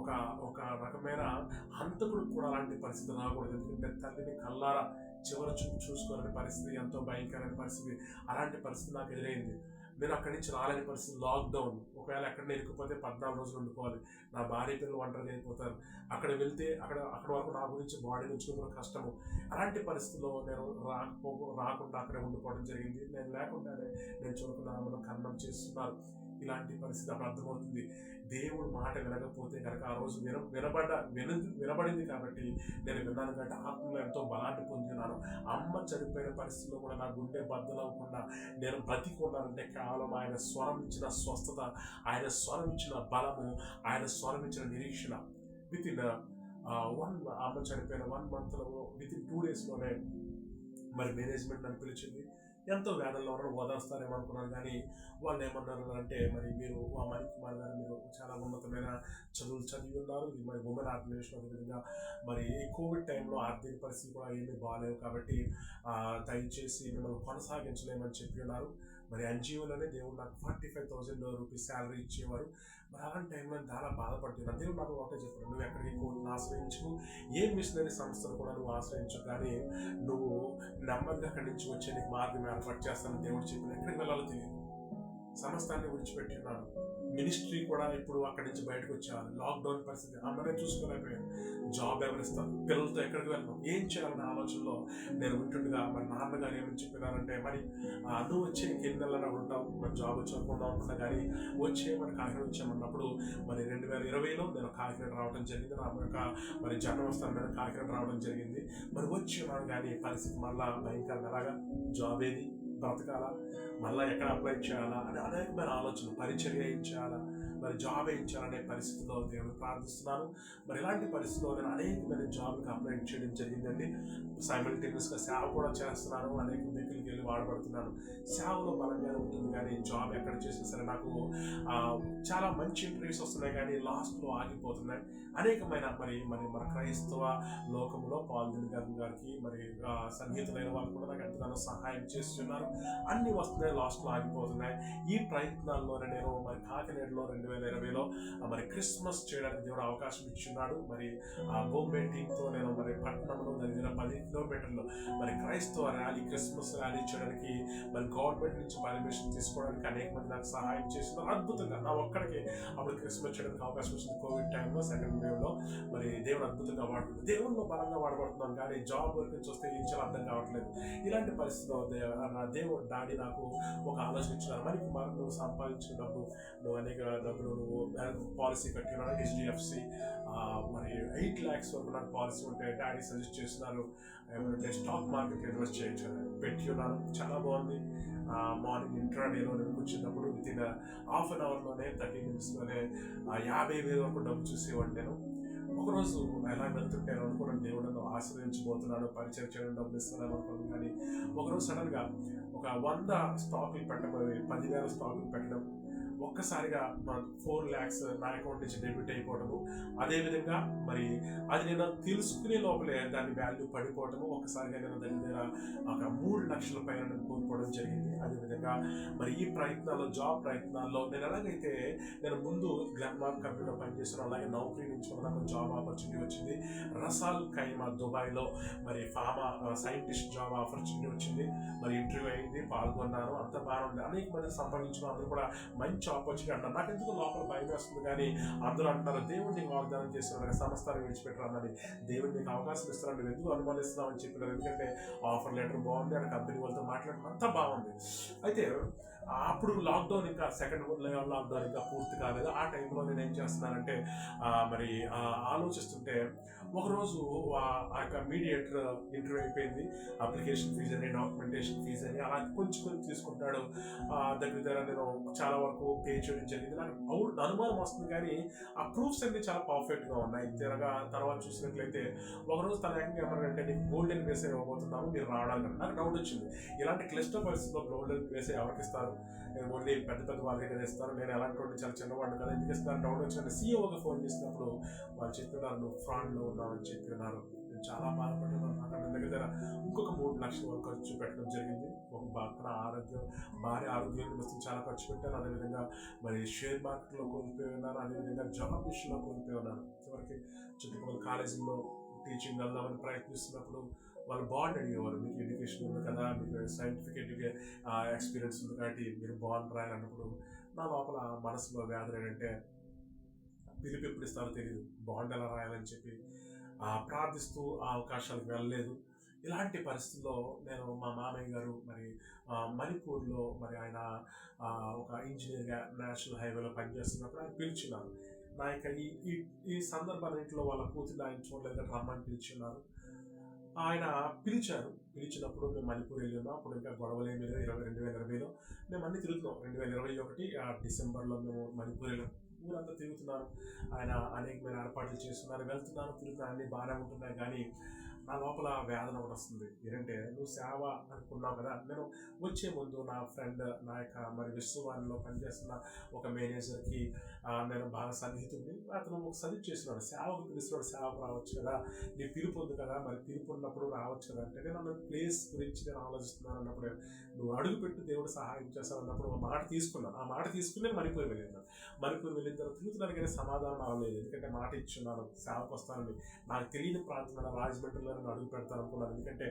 ఒక ఒక రకమైన హంతకుడు కూడా అలాంటి పరిస్థితి రాకూడదు. ఎందుకంటే తల్లిని కల్లారా చివరి చూపు చూసుకోవాలని పరిస్థితి ఎంతో భయంకరమైన పరిస్థితి అలాంటి పరిస్థితి నాకు ఎదురైంది. నేను అక్కడి నుంచి రాలేని పరిస్థితి లాక్డౌన్ ఒకవేళ ఎక్కడ ఇరుక్కుపోతే పద్నాలుగు రోజులు ఉండిపోవాలి నా భార్య పిల్లలు ఒంటరి అయిపోతారు. అక్కడ వెళ్తే అక్కడ అక్కడ వరకు నా గురించి బాడీ నుంచి కూడా కష్టము. అలాంటి పరిస్థితుల్లో నేను రాకపో రాకుండా అక్కడే ఉండిపోవడం జరిగింది. నేను లేకుండానే నేను చూడకుండా మనం కన్నం చేస్తున్నారు. ఇలాంటి పరిస్థితి అప్పుడు అర్థమవుతుంది. దేవుడు మాట వినకపోతే కనుక ఆ రోజు విన వినబడ్డ విన వినబడింది కాబట్టి నేను విన్నాను కాబట్టి ఆత్మలో ఎంతో బలాన్ని పొందినాను. అమ్మ చనిపోయిన పరిస్థితిలో కూడా నా గుండె బద్దలవ్వకుండా నేను బ్రతికున్నానంటే కేవలం ఆయన స్వరం ఇచ్చిన స్వస్థత ఆయన స్వరం ఇచ్చిన బలము ఆయన స్వరం ఇచ్చిన నిరీక్షణ. విత్ ఇన్ వన్ అమ్మ చనిపోయిన వన్ మంత్లో విత్ ఇన్ టూ డేస్లోనే మరి మేనేజ్మెంట్ నన్ను పిలిచింది. ఎంతో వేదనలో ఉన్నారు ఓదార్స్తారేమో అనుకున్నాను కానీ వాళ్ళు ఏమన్నారు అంటే మరి మీరు మా మణి కుమార్ గారు మీరు చాలా ఉన్నతమైన చదువులు చదివి ఉన్నారు. మరి ఉమెన్ ఆర్గనైజేషన్ అదేవిధంగా మరి కోవిడ్ టైంలో ఆర్థిక పరిస్థితి కూడా ఏమీ బాగాలేవు కాబట్టి దయచేసి మిమ్మల్ని కొనసాగించలేమని చెప్పి ఉన్నారు. మరి ఎన్జిఓలోనే దేవుడు నాకు forty five thousand rupees salary ఇచ్చేవారు. బాగా టైంలో నేను చాలా బాధపడుతున్నాను దేవుడు నాకు ఒకటే చెప్పాడు నువ్వు ఎక్కడికి కోర్టును ఆశ్రయించు ఏ మిషనరీ సంస్థను కూడా నువ్వు ఆశ్రయించు కానీ నువ్వు నెమ్మదిగా అక్కడి నుంచి వచ్చే నీకు మార్గం ఏర్పాటు చేస్తానని దేవుడు చెప్పిన ఎక్కడికి వెళ్ళాలో తెలియదు. సమస్తాన్ని విడిచిపెట్టున్నాను మినిస్ట్రీ కూడా ఇప్పుడు అక్కడి నుంచి బయటకు వచ్చారు లాక్డౌన్ పరిస్థితి. అమ్మనే చూసుకోలేకపోయాను జాబ్ ఎవరిస్తారు పిల్లలతో ఎక్కడికి వెళ్ళాం ఏం చేయాలనే ఆలోచనలో నేను ఉంటుండగా మరి నాన్నగారు ఏమని చెప్పినారంటే మరి ఆ, నువ్వు వచ్చే ఎన్ని నెలలు మరి జాబ్ వచ్చి అనుకున్నా కానీ వచ్చే మరి కాకినాడ వచ్చామన్నప్పుడు మరి రెండు వేల ఇరవైలో నేను కాకినాడ రావడం జరిగింది. నా యొక్క మరి జన్మస్థానం మీద కాకినాడ రావడం జరిగింది. మరి వచ్చి కానీ పరిస్థితి మళ్ళా భయంకరంగా జాబ్ ఏది బ్రతకాలా? మళ్ళీ ఎక్కడ అప్లై చేయాలా? అని అనేకమైన ఆలోచనలు పరిచర్య ఏం చేయాలా మరి జాబ్ వేయించాలనే పరిస్థితిలో దేవుడు ప్రార్థిస్తున్నాను మరి ఇలాంటి పరిస్థితిలో నేను అనేకమైన జాబ్కి అప్లై చేయడం జరిగిందండి. సైమల్టేనియస్గా సేవ కూడా చేస్తున్నాను. అనేక దగ్గరికి వెళ్ళి వాడబడుతున్నాను. సేవలో బలంగానే ఉంటుంది కానీ జాబ్ ఎక్కడ చేసినా సరే నాకు చాలా మంచి ఇంటర్వ్యూస్ వస్తున్నాయి కానీ లాస్ట్లో ఆగిపోతున్నాయి. అనేకమైన మరి మరి మన క్రైస్తవ లోకంలో పాల్గొని గారి గారికి మరి సంగీతమైన సన్నిహితులైన వాళ్ళు కూడా నాకు ఎంతగానో సహాయం చేస్తున్నారు. అన్ని వస్తున్నాయి లాస్ట్లో ఆగిపోతున్నాయి. ఈ ప్రయత్నాల్లోనే నేను మరి కాకినాడలో రెండు వేల ఇరవైలో మరి క్రిస్మస్ చేయడానికి దేవుడు అవకాశం ఇచ్చున్నాడు. మరి ఆ బొంబే టీంతో నేను మరి పట్టణంలో దగ్గర పది కిలోమీటర్లు మరి క్రైస్తవ ర్యాలీ క్రిస్మస్ ర్యాలీ చేయడానికి మరి గవర్నమెంట్ నుంచి పర్మిషన్ తీసుకోవడానికి అనేక మంది నాకు సహాయం చేస్తున్నారు. అద్భుతంగా నా ఒక్కడికి అప్పుడు క్రిస్మస్ చేయడానికి అవకాశం వచ్చింది. కోవిడ్ టైంలో సెకండ్ సమయంలో మరి దేవుడు అద్భుతంగా వాడుతుంది దేవుళ్ళు బలంగా వాడబడుతున్నాను కానీ జాబ్ వర్క్ చూస్తే ఏం చాలా అర్థం కావట్లేదు. ఇలాంటి పరిస్థితిలో నా దేవుడు డాడీ నాకు ఒక ఆలోచన ఇచ్చినారు. మరి మనం నువ్వు సంపాదించిన డబ్బు నువ్వు అనేక డబ్బులు నువ్వు పాలసీ కట్టినా హెచ్డిఎఫ్సి మరి ఎయిట్ ల్యాక్స్ వరకు నాకు పాలసీ ఉంటే డాడీ సజెస్ట్ చేస్తున్నారు. ఏమంటే స్టాక్ మార్కెట్ ఇన్వెస్ట్ చేయొచ్చు పెట్టి ఉన్నాను చాలా బాగుంది. మార్నింగ్ ఇంట్రాడేలో నేను కూర్చున్నప్పుడు విత్ ఇన్ హాఫ్ అన్ అవర్లోనే థర్టీ మినిట్స్లోనే యాభై వేల వరకు డబ్బు చూసేవాడిని నేను. ఒకరోజు ఎలా వెళ్తుంటే నేను దేవుడు ఆశ్రయించబోతున్నాడు పరిచయం చేయడం డబ్బులు ఇస్తున్నాను అనుకున్నాను కానీ ఒకరోజు సడన్గా ఒక వంద స్టాకులు పెట్టబోయి పదివేల స్టాకులు పెట్టడం ఒక్కసారిగా ఫోర్ ల్యాక్స్ నా అకౌంట్ నుంచి డెబిట్ అయిపోవటము. అదేవిధంగా మరి అది నేను తెలుసుకునే లోపలే దాని వాల్యూ పడిపోవటము. ఒక్కసారిగా నేను దాని దగ్గర ఒక మూడు లక్షల పైన కోల్పోవడం జరిగింది. అదేవిధంగా మరి ఈ ప్రయత్నాల్లో జాబ్ ప్రయత్నాల్లో నేను ఎలాగైతే నేను ముందు గ్లాన్మార్క్ కంపెనీలో పనిచేస్తున్నాను అలాగే నౌకరీ నుంచి కూడా నాకు జాబ్ ఆపర్చునిటీ వచ్చింది. రసాల్ కైమా దుబాయ్లో మరి ఫార్మా సైంటిస్ట్ జాబ్ ఆపర్చునిటీ వచ్చింది. మరి ఇంటర్వ్యూ అయింది పాల్గొన్నాను అంత బాగుంది. అనేక మంది సంపాదించిన అందరూ కూడా మంచి ఆపర్చునిటీ అంటారు. నాకు ఎందుకు లోపల భయం వేస్తుంది? కానీ అందరూ అంటారు దేవుడు నీకు వాగ్దానం చేస్తున్నాడు సమస్తాన్ని విడిచిపెట్టాలని దేవుడు నీకు అవకాశం ఇస్తున్నాడు నువ్వు ఎందుకు అనుమానిస్తున్నావు అని చెప్పినారు ఎందుకంటే ఆఫర్ లెటర్ బాగుంది అక్కడ కంపెనీ వాళ్ళతో మాట్లాడడం అంతా బాగుంది. అయితే అప్పుడు లాక్డౌన్ ఇంకా సెకండ్ లాక్డౌన్ ఇంకా పూర్తి కాలేదు. ఆ టైంలో నేను ఏం చేస్తున్నానంటే మరి ఆలోచిస్తుంటే ఒకరోజు ఆ యొక్క మీడియేటర్ ఇంటర్వ్యూ అయిపోయింది. అప్లికేషన్ ఫీజు అని డాక్యుమెంటేషన్ ఫీజు అని అలా కొంచెం కొంచెం తీసుకుంటాడు. దగ్గర దగ్గర నేను చాలా వరకు పే చేయడం జరిగింది. నాకు అనుమానం వస్తుంది కానీ ఆ ప్రూఫ్స్ అన్ని చాలా పర్ఫెక్ట్గా ఉన్నాయి. తిరగా తర్వాత చూసినట్లయితే ఒకరోజు తన ఏకంగా ఏమన్నారంటే నీకు గోల్డెన్ వేసే ఇవ్వబోతున్నాము మీరు రావడానికి నాకు డౌట్ వచ్చింది. ఇలాంటి క్లిష్ట పరిస్థితుల్లో గోల్డెన్ వేసే ఎవరికి ఇస్తారు? ఓన్లీ పెద్ద పెద్ద వాళ్ళకి కదా ఇస్తారు నేను ఎలాంటి చాలా చిన్నవాడిని కదా ఎందుకు ఇస్తాను డౌట్ వచ్చిన సీఓకి ఫోన్ చేసినప్పుడు వాళ్ళు చెప్పినారు నువ్వు ఫ్రాడ్లో ఉన్నావని చెప్పినారు. నేను చాలా బాధపడ్డాను నాకు దగ్గర దగ్గర ఇంకొక మూడు లక్షల వరకు ఖర్చు పెట్టడం జరిగింది. ఒక అక్కడ ఆరోగ్యం భార్య ఆరోగ్యం కోసం చాలా ఖర్చు పెట్టాను అదేవిధంగా మరి షేర్ మార్కెట్లో కోల్పోయి ఉన్నాను అదేవిధంగా జాబ్ విషయంలో కోల్పోయి ఉన్నాను చివరికి చుట్టుపక్కల కాలేజీలో టీచింగ్ వెళ్దామని ప్రయత్నిస్తున్నప్పుడు వాళ్ళు బాండ్ అడిగేవారు. మీకు ఎడ్యుకేషన్ ఉంది కదా మీకు సైంటిఫిక్ ఎక్స్పీరియన్స్ ఉంది కాబట్టి మీరు బాండ్ రాయాలన్నప్పుడు నా లోపల మనసులో వ్యాధులు ఏంటంటే పిలుపు ఎప్పుడు ఇస్తారో తెలియదు బాండ్ ఎలా రాయాలని చెప్పి ప్రార్థిస్తూ ఆ అవకాశాలకు వెళ్ళలేదు. ఇలాంటి పరిస్థితుల్లో నేను మా మామయ్య గారు మరి మణిపూర్లో మరి ఆయన ఒక ఇంజనీర్గా నేషనల్ హైవేలో పనిచేస్తున్నప్పుడు ఆయన పిలిచినారు. నా యొక్క ఈ ఈ ఈ సందర్భాన్నింటిలో వాళ్ళ కూతురు ఆయన చూడలేదు రమ్మని పిలిచిన్నారు ఆయన పిలిచారు. పిలిచినప్పుడు మేము మణిపూర్ వెళ్ళి ఉన్నాం అప్పుడు ఇంకా గొడవలు ఏమీ లేదు ఇరవై రెండు వేల ఇరవైలో మేము అన్ని తిరుగుతున్నాం. రెండు వేల ఇరవై ఒకటి ఆ డిసెంబర్లో మేము మణిపూర్ వెళ్ళాం ఊరంతా తిరుగుతున్నాను. ఆయన అనేకమైన ఏర్పాట్లు చేస్తున్నారు. వెళ్తున్నాను తిరుగుతున్నాను. అన్ని బాగానే ఉంటున్నాయి. కానీ నా లోపల వేదన ఒకటి వస్తుంది. ఏంటంటే నువ్వు సేవ అనుకున్నావు కదా? నేను వచ్చే ముందు నా ఫ్రెండ్ నా యొక్క మరి విశ్వవాణిలో పనిచేస్తున్న ఒక మేనేజర్కి నేను బాగా సన్నిహితుడిని అతను ఒక సజెస్ట్ చేస్తున్నాడు. సేవకు పిలుస్తున్నాడు సేవకు రావచ్చు కదా నీ పిలుపు ఉంది కదా మరి పిలుపు ఉన్నప్పుడు రావచ్చు కదా అంటే నేను ప్లేస్ గురించి నేను ఆలోచిస్తున్నాను అన్నప్పుడు. నువ్వు అడుగు పెట్టి దేవుడు సహాయం చేస్తావు అన్నప్పుడు ఒక మాట తీసుకున్నాను. ఆ మాట తీసుకుని మణిపూర్ వెళ్ళాను మణిపూర్ వెళ్ళిన తర్వాత తిరుగుతున్నాను సమాధానం అవ్వలేదు. ఎందుకంటే మాట ఇచ్చున్నాను సేవకు వస్తానని. నాకు తెలియని ప్రాంతం రాజమండ్రిలో నేను అడుగు పెడతాను అనుకున్నాను. ఎందుకంటే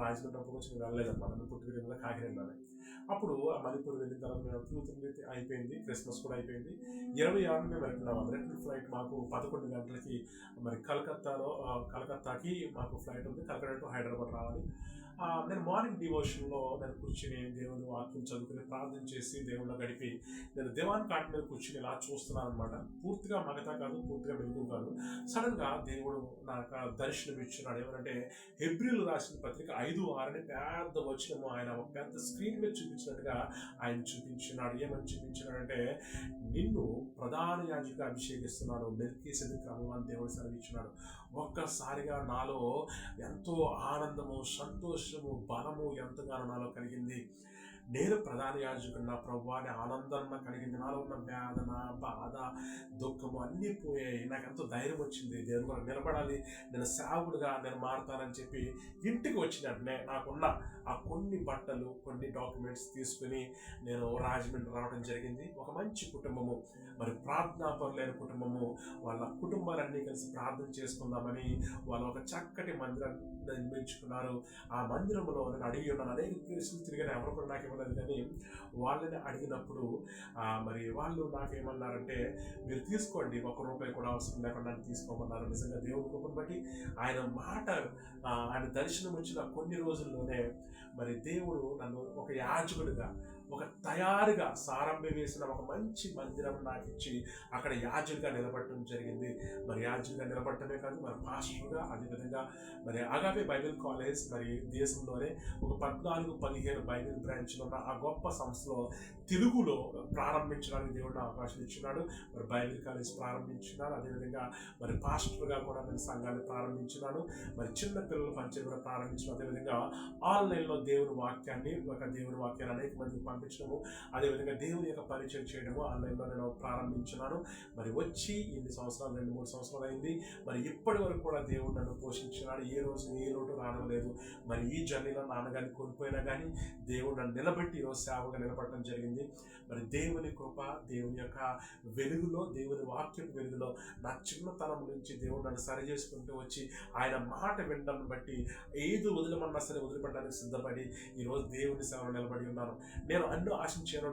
రాజమండ్రి అప్పుడు వచ్చి నేను వెళ్ళలేదన్నమాట. నేను పుట్టి కాకినాడలోనే. అప్పుడు ఆ మణిపూర్ వెళ్ళిన తర్వాత మేము తిరుగుతుంది అయిపోయింది. క్రిస్మస్ కూడా అయిపోయింది. ఇరవై ఆరు మేము వెళ్తున్నాం. రిటర్న్ ఫ్లైట్ మాకు పదకొండు గంటలకి మరి కలకత్తాలో కలకత్తాకి మాకు ఫ్లైట్ ఉంది. కలకత్తా టు హైదరాబాద్ రావాలి. నేను మార్నింగ్ డివోషన్లో నేను కూర్చుని దేవుని వాక్యం చదువుకుని ప్రార్థన చేసి దేవుళ్ళ గడిపి నేను దేవాన్ కాటి మీద కూర్చుని ఇలా చూస్తున్నాను అనమాట పూర్తిగా మగతా కాదు పూర్తిగా వెలుగు కాదు. సడన్గా దేవుడు నాకు దర్శనం ఇచ్చినాడు ఎవరంటే హెబ్రిల్ రాసిన పత్రిక ఐదు ఆరని పెద్ద వచ్చినము ఆయన ఒక పెద్ద స్క్రీన్ మీద చూపించినట్టుగా ఆయన చూపించినాడు. ఏమని చూపించినాడంటే నిన్ను ప్రధాన యాజకుగా అభిషేకిస్తున్నాను. మెల్కీ క్రమం అని దేవుడు సెలవిచ్చినాడు. ఒక్కసారిగా నాలో ఎంతో ఆనందము సంతోషము బలము ఎంతగానో నాలో కలిగింది. నేను ప్రధాన యాజకుడు నా ప్రభు అనే ఆనందం కలిగింది. నాలో ఉన్న వేదన బాధ దుఃఖము అన్నీ పోయాయి. నాకు ఎంతో ధైర్యం వచ్చింది. నేను కూడా నిలబడాలి. నేను సేవకుడుగా నేను మారుతానని చెప్పి ఇంటికి వచ్చిన నాకున్న ఆ కొన్ని బట్టలు కొన్ని డాక్యుమెంట్స్ తీసుకుని నేను రాజమండ్రి రావడం జరిగింది. ఒక మంచి కుటుంబము. మరి ప్రార్థనాపరులైన కుటుంబము. వాళ్ళ కుటుంబాలన్నీ కలిసి ప్రార్థన చేసుకుందామని వాళ్ళు ఒక చక్కటి మందిరం నిర్మించుకున్నారు. ఆ మందిరంలో నేను అడిగి ఉన్నాను. అనేక కేసులు తిరిగిన. ఎవరు కూడా నాకు ఇవ్వలేదు కానీ వాళ్ళని అడిగినప్పుడు మరి వాళ్ళు నాకేమన్నారంటే మీరు తీసుకోండి. ఒక రూపాయి కూడా అవసరం లేకుండా తీసుకోమన్నారు. నిజంగా దేవుడి కృపను బట్టి ఆయన మాట ఆయన దర్శనం వచ్చిన కొన్ని రోజుల్లోనే మరి దేవుడు నన్ను ఒక యాజకుడిగా ఒక తయారుగా సారంభి వేసిన ఒక మంచి మందిరం నాకు ఇచ్చి అక్కడ యాజులుగా నిలబడటం జరిగింది. మరి యాజులుగా నిలబడటమే కాదు మరి పాస్టర్గా అదేవిధంగా మరి అగాపే బైబిల్ కాలేజ్ మరి దేశంలోనే ఒక పద్నాలుగు పదిహేను బైబిల్ బ్రాంచ్లు ఉన్న ఆ గొప్ప సంస్థలో తెలుగులో ప్రారంభించడానికి దేవుడు అవకాశం ఇచ్చినాడు. మరి బైబిల్ కాలేజ్ ప్రారంభించినాడు అదేవిధంగా మరి పాస్టర్గా కూడా నేను సంఘాన్ని ప్రారంభించినాడు మరి చిన్న పిల్లల పంచాయతీ కూడా ప్రారంభించిన అదేవిధంగా ఆన్లైన్లో దేవుని వాక్యాన్ని ఒక దేవుని వాక్యాన్ని అనేక మందికి పంపించడము అదేవిధంగా దేవుని యొక్క పరిచయం చేయడము ఆన్లైన్లో నేను ప్రారంభించినాను. మరి వచ్చి ఎన్ని సంవత్సరాలు రెండు మూడు సంవత్సరాలు అయింది. మరి ఇప్పటి వరకు కూడా దేవుడు నన్ను పోషించినాడు. ఏ రోజు ఏ లోటు రావలేదు మరి ఈ జర్నీలో నాన్నగారిని కోల్పోయినా కానీ దేవుడు నన్ను నిలబెట్టి ఈరోజు సేవగా నిలబడటం జరిగింది. మరి దేవుని కృప దేవుని యొక్క వెలుగులో దేవుని వాక్యపు వెలుగులో నా చిన్నతనం నుంచి దేవుడు నన్ను సరి చేసుకుంటూ వచ్చి ఆయన మాట వినడం బట్టి ఏది వదిలమన్నా సరే వదిలిపెట్టడానికి సిద్ధపడి ఈరోజు దేవుని సేవలో నిలబడి ఉన్నాను. నేను అన్నో ఆశించాను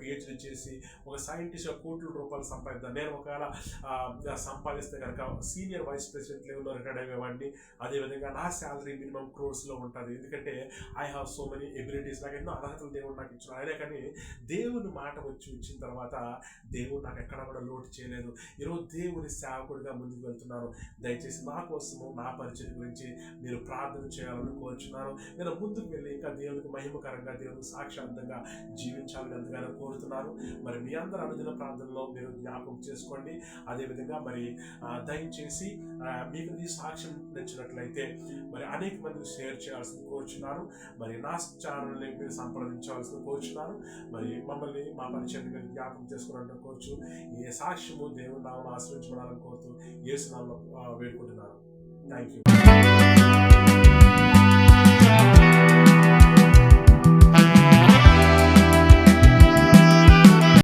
పిహెచ్డి చేసి ఒక సైంటిస్ట్ కోట్ల రూపాయలు సంపాదిద్దాం. నేను ఒకవేళ సంపాదిస్తే కనుక సీనియర్ వైస్ ప్రెసిడెంట్ లెవెల్లో రిటైర్డ్ అయ్యేవాడిని. అదేవిధంగా నా శాలరీ మినిమం క్రోర్స్లో ఉంటుంది. ఎందుకంటే I have so many abilities నాకు ఎన్నో అర్హతలు దేవుడు నాకు ఇచ్చిన అయినా కానీ దేవుని మాట వచ్చి వచ్చిన తర్వాత దేవుడు నాకు ఎక్కడ కూడా లోటు చేయలేదు. ఈరోజు దేవుని సేవకుడిగా ముందుకు వెళ్తున్నాను దయచేసి నా కోసము నా పరిచయం గురించి మీరు ప్రార్థన చేయాలని కోరుచున్నాను. నేను ముందుకు వెళ్ళి ఇంకా దేవునికి మహిమకరంగా దేవునికి సాక్షాంతంగా జీవించాలని ఎంతగానో కోరుతున్నారు. మరి మీ అందరు అనుదిన ప్రాంతంలో మీరు జ్ఞాపకం చేసుకోండి. అదేవిధంగా మరి దయచేసి మీకు ఈ సాక్ష్యం నచ్చినట్లయితే మరి అనేక మంది షేర్ చేయాల్సింది కోరుచున్నారు మరి నా ఛానల్ని మీరు సంప్రదించాల్సింది కోరుచున్నారు మరి మమ్మల్ని మా పరిచయం మీరు జ్ఞాపకం చేసుకోవాలని కోరుచు ఏ సాక్ష్యము దేవుడు నామను ఆశ్రయించబడాలని కోరుతూ ఏ సునామలో వేడుకుంటున్నారు థ్యాంక్ యూ